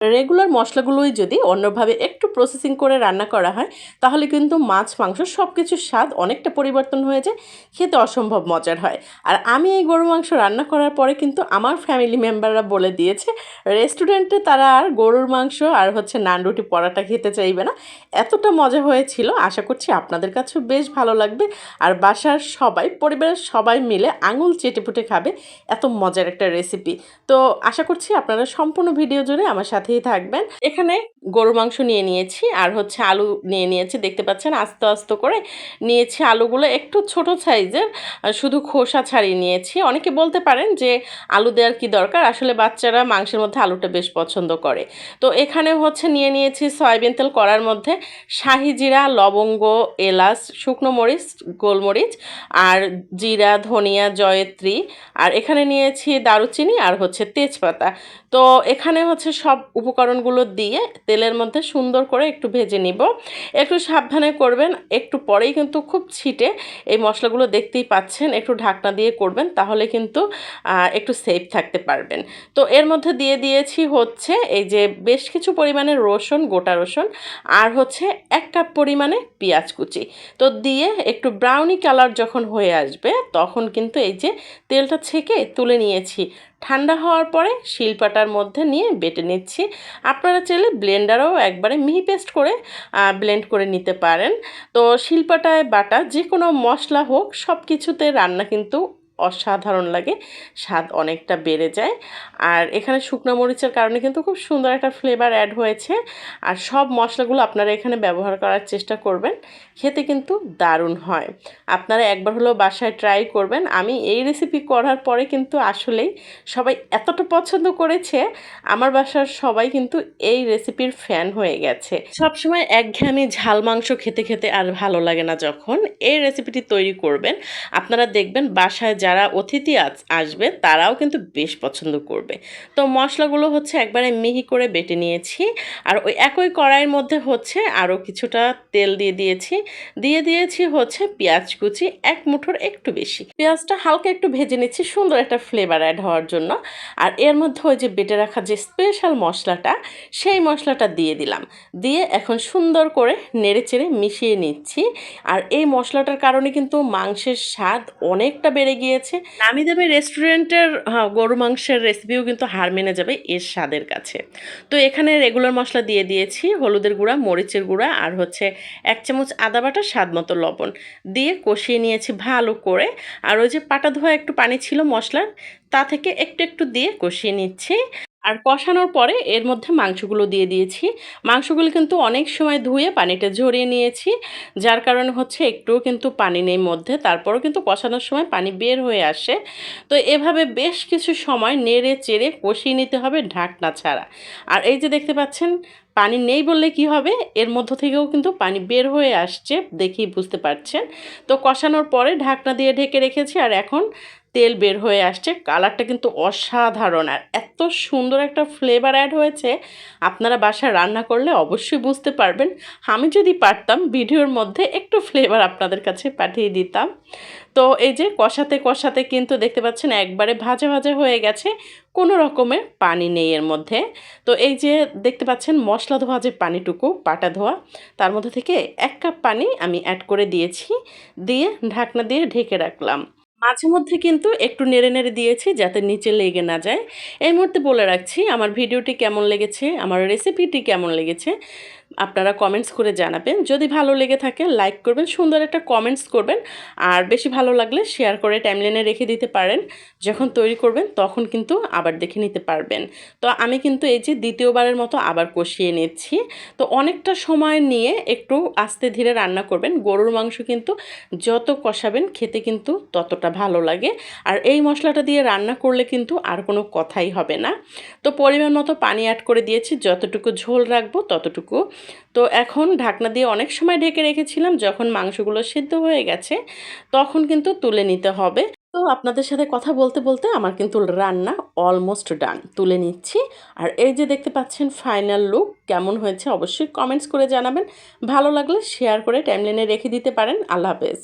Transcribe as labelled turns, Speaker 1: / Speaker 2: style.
Speaker 1: Regular মশলাগুলোই যদি অন্যভাবে একটু প্রসেসিং করে রান্না করা হয়, তাহলে কিন্তু মাছ, মাংস সব কিছুর স্বাদ অনেকটা পরিবর্তন হয়ে যায়, খেতে অসম্ভব মজার হয়। আর আমি এই গরু মাংস রান্না করার পরে কিন্তু আমার ফ্যামিলি মেম্বাররা বলে দিয়েছে রেস্টুরেন্টে তারা আর গরুর মাংস আর হচ্ছে নান রুটি পরাটা খেতে চাইবে না। এতটা মজা হয়েছিল, আশা করছি আপনাদের কাছেও বেশ ভালো লাগবে। আর বাসার সবাই, পরিবারের সবাই মিলে আঙুল চেটে চেটেপুটে খাবে, এত মজার একটা রেসিপি তো আশা করছি আপনারা সম্পূর্ণ ভিডিও জুড়ে আমার সাথেই থাকবেন। এখানে গরু মাংস নিয়ে নিয়েছি আর হচ্ছে আলু নিয়ে নিয়েছি। দেখতে পাচ্ছেন আস্তে আস্তে করে নিয়েছি আলুগুলো একটু ছোট সাইজের শুধু খোসা ছাড়িয়ে নিয়েছি। অনেকে বলতে পারেন যে আলু দেওয়ার কি দরকার? আসলে বাচ্চারা মাংসের মধ্যে আলুটা বেশ পছন্দ করে। তো এখানে হচ্ছে নিয়ে নিয়েছি সয়াবিন তেল কড়ার মধ্যে শাহি জিরা, লবঙ্গ, এলাচ, শুকনো মরিচ, গোলমরিচ আর জিরা, ধনিয়া, জয়ত্রী। আর এখানে নিয়েছি দারুচিনি আর হচ্ছে তেজপাতা। তো এখানে হচ্ছে সব উপকরণগুলো দিয়ে তেলের মধ্যে সুন্দর করে একটু ভেজে নিব। একটু সাবধানে করবেন, একটু পরেই কিন্তু খুব ছিটে এই মশলাগুলো দেখতেই পাচ্ছেন, একটু ঢাকনা দিয়ে করবেন তাহলে কিন্তু একটু সেফ থাকতে পারবেন। তো এর মধ্যে দিয়ে দিয়েছি হচ্ছে এই যে বেশ কিছু পরিমাণে রসুন, গোটা রসুন, আর হচ্ছে এক কাপ পরিমাণে পেঁয়াজ কুচি। তো দিয়ে একটু ব্রাউনি কালার যখন হয়ে আসবে, তখন কিন্তু এই যে তেলটা ছেঁকে তুলে নিয়েছি। ঠান্ডা হওয়ার পরে শিলপাটার মধ্যে নিয়ে বেটে নিচ্ছি। আপনারা চাইলে ব্লেন্ডারও একবারে মিহি পেস্ট করে ব্লেন্ড করে নিতে পারেন। তো শিলপাটায় বাটা যে কোনো মশলা হোক সব কিছুতে রান্না কিন্তু অসাধারণ লাগে, স্বাদ অনেকটা বেড়ে যায়। আর এখানে শুকনো মরিচের কারণে কিন্তু খুব সুন্দর একটা ফ্লেভার অ্যাড হয়েছে। আর সব মশলাগুলো আপনারা এখানে ব্যবহার করার চেষ্টা করবেন, খেতে কিন্তু দারুণ হয়। আপনারা একবার হলেও বাসায় ট্রাই করবেন। আমি এই রেসিপি করার পরে কিন্তু আসলেই সবাই এতটা পছন্দ করেছে, আমার বাসার সবাই কিন্তু এই রেসিপির ফ্যান হয়ে গেছে। সবসময় একঘেয়েমি ঝাল মাংস খেতে খেতে আর ভালো লাগে না যখন এই রেসিপিটি তৈরি করবেন। আপনারা দেখবেন বাসায় যারা অতিথি আস- আসবে তারাও কিন্তু বেশ পছন্দ করবে। তো মশলাগুলো হচ্ছে একবারে মিহি করে বেটে নিয়েছি। আর ওই একই কড়াইয়ের মধ্যে হচ্ছে আরও কিছুটা তেল দিয়ে দিয়েছি। দিয়ে দিয়েছি হচ্ছে পেঁয়াজ কুচি, এক মুঠোর একটু বেশি। পেঁয়াজটা হালকা একটু ভেজে নিচ্ছি, সুন্দর একটা ফ্লেভার অ্যাড হওয়ার জন্য। আর এর মধ্যে ওই যে বেটে রাখা যে স্পেশাল মশলাটা, সেই মশলাটা দিয়ে দিলাম। দিয়ে এখন সুন্দর করে নেড়ে চেড়ে মিশিয়ে নিচ্ছি। আর এই মশলাটার কারণে কিন্তু মাংসের স্বাদ অনেকটা বেড়ে গিয়েছে। নামি দামি রেস্টুরেন্টের হ্যাঁ, গরু মাংসের রেসিপিও কিন্তু হার মেনে যাবে এর স্বাদের কাছে। তো এখানে রেগুলার মশলা দিয়ে দিয়েছি হলুদের গুঁড়া মরিচের গুঁড়া আর হচ্ছে এক চামচ আদা বাটা স্বাদ মতো লবণ। দিয়ে কষিয়ে নিয়েছি ভালো করে। আর ওই যে পাটা ধোয়া একটু পানি ছিল মশলার তা থেকে একটু একটু দিয়ে কষিয়ে নিচ্ছি। আর কষানোর পরে এর মধ্যে মাংসগুলো দিয়ে দিয়েছি। মাংসগুলো কিন্তু অনেক সময় ধুয়ে পানিটা ঝরিয়ে নিয়েছি। যার কারণে হচ্ছে একটুও কিন্তু পানি নেই মধ্যে, তারপরও কিন্তু কষানোর সময় পানি বের হয়ে আসে। তো এভাবে বেশ কিছু সময় নেড়ে চেড়ে কষিয়ে নিতে হবে ঢাকনা ছাড়া। আর এই যে দেখতে পাচ্ছেন, পানি নেই বললে কি হবে? এর মধ্য থেকেও কিন্তু পানি বের হয়ে আসছে দেখেই বুঝতে পারছেন। তো কষানোর পরে ঢাকনা দিয়ে ঢেকে রেখেছি আর এখন তেল বের হয়ে আসছে। কালারটা কিন্তু অসাধারণ আর এত সুন্দর একটা ফ্লেভার অ্যাড হয়েছে। আপনারা বাসায় রান্না করলে অবশ্যই বুঝতে পারবেন। আমি যদি পারতাম, ভিডিওর মধ্যে একটু ফ্লেভার আপনাদের কাছে পাঠিয়ে দিতাম। তো এই যে কষাতে কষাতে কিন্তু দেখতে পাচ্ছেন একবারে ভাজা ভাজা হয়ে গেছে। কোনো রকমের পানি নেই এর মধ্যে। তো এই যে দেখতে পাচ্ছেন মশলা ধোয়া যে পানিটুকু পাটা ধোয়া, তার মধ্যে থেকে এক কাপ পানি আমি অ্যাড করে দিয়েছি। দিয়ে ঢাকনা দিয়ে ঢেকে রাখলাম। মাঝে মধ্যে কিন্তু একটু নেড়ে নেড়ে দিয়েছি যাতে নিচে লেগে না যায়। এই মুহূর্তে বলে রাখছি, আমার ভিডিওটি কেমন লেগেছে, আমার রেসিপিটি কেমন লেগেছে আপনারা কমেন্টস করে জানাবেন। যদি ভালো লেগে থাকে লাইক করবেন, সুন্দর একটা কমেন্টস করবেন। আর বেশি ভালো লাগলে শেয়ার করে টাইমলাইনে রেখে দিতে পারেন। যখন তৈরি করবেন, তখন কিন্তু আবার দেখে নিতে পারবেন। তো আমি কিন্তু এই যে দ্বিতীয়বারের মতো আবার কষিয়ে নিচ্ছি। তো অনেকটা সময় নিয়ে একটু আস্তে ধীরে রান্না করবেন। গরুর মাংস কিন্তু যত কষাবেন, খেতে কিন্তু ততটা ভালো লাগে। আর এই মশলাটা দিয়ে রান্না করলে কিন্তু আর কোনো কথাই হবে না। তো পরিমাণ মতো পানি অ্যাড করে দিয়েছি। যতটুকু ঝোল রাখব, ততটুকু তো এখন ঢাকনা দিয়ে অনেক সময় ঢেকে রেখেছিলাম, যখন মাংসগুলো সিদ্ধ হয়ে গেছে, তখন কিন্তু তুলে নিতে হবে। তো আপনাদের সাথে কথা বলতে বলতে আমার কিন্তু রান্না অলমোস্ট ডান তুলে নিচ্ছি। আর এই যে দেখতে পাচ্ছেন ফাইনাল লুক কেমন হয়েছে অবশ্যই কমেন্টস করে জানাবেন। ভালো লাগলে শেয়ার করে টাইমলাইনে রেখে দিতে পারেন। আল্লাহ হাফেজ।